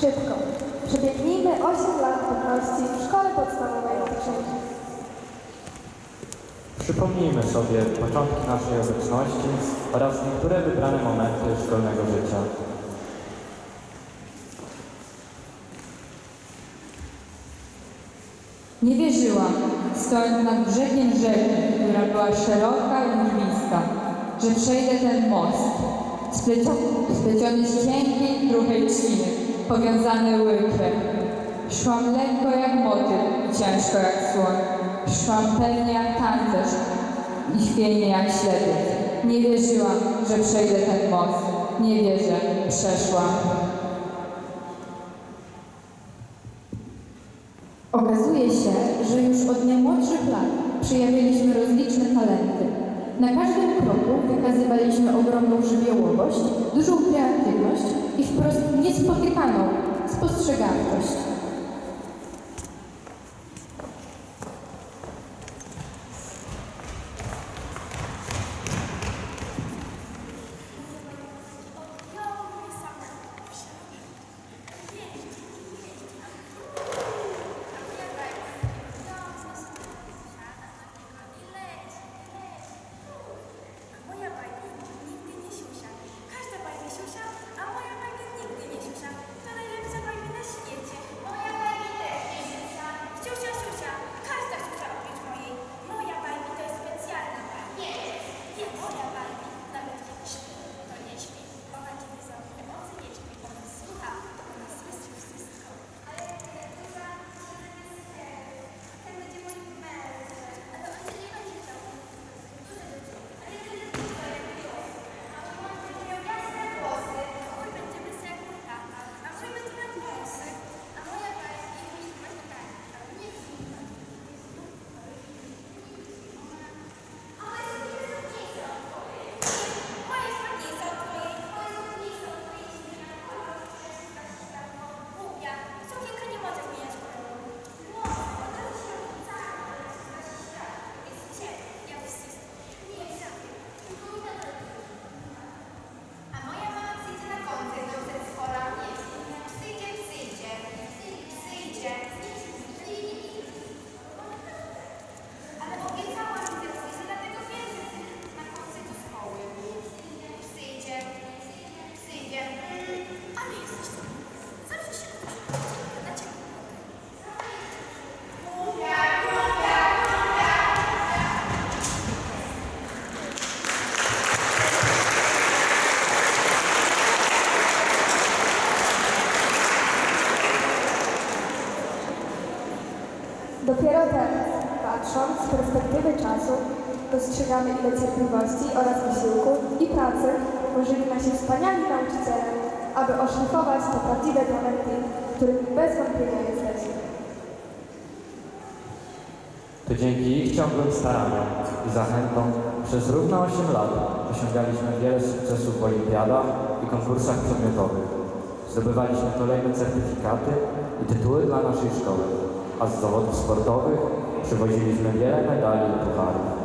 Szybko. Przebiegnijmy 8 lat wolności w szkole podstawowej Owczynki. Przypomnijmy sobie początki naszej obecności oraz niektóre wybrane momenty szkolnego życia. Nie wierzyłam, stojąc nad brzegiem rzeki, która była szeroka i mglista, że przejdę ten most, splecio- spleciony z cienkiej, kruchej trzciny, powiązany łykrem. Szłam lekko jak motyl i ciężko jak słoń. Szłam pewnie jak tancerz i świejnie jak ślepiec. Nie wierzyłam, że przejdę ten most. Nie wierzę, przeszłam. Okazuje się, że już od najmłodszych lat przejawialiśmy rozliczne talenty. Na każdym kroku wykazywaliśmy ogromną żywiołowość, dużą kreatywność i wprost niespotykaną spostrzegawczość. Dopiero teraz, patrząc z perspektywy czasu, dostrzegamy ile cierpliwości oraz wysiłku i pracy włożyli nasi wspaniali nauczyciele, aby oszlifować te prawdziwe talenty, którymi bez wątpienia jesteśmy. To dzięki ich ciągłym staraniom i zachętom przez równo 8 lat osiągaliśmy wiele sukcesów w olimpiadach i konkursach przedmiotowych. Zdobywaliśmy kolejne certyfikaty i tytuły dla naszej szkoły, a z zawodów sportowych przywoziliśmy wiele medali i pucharów.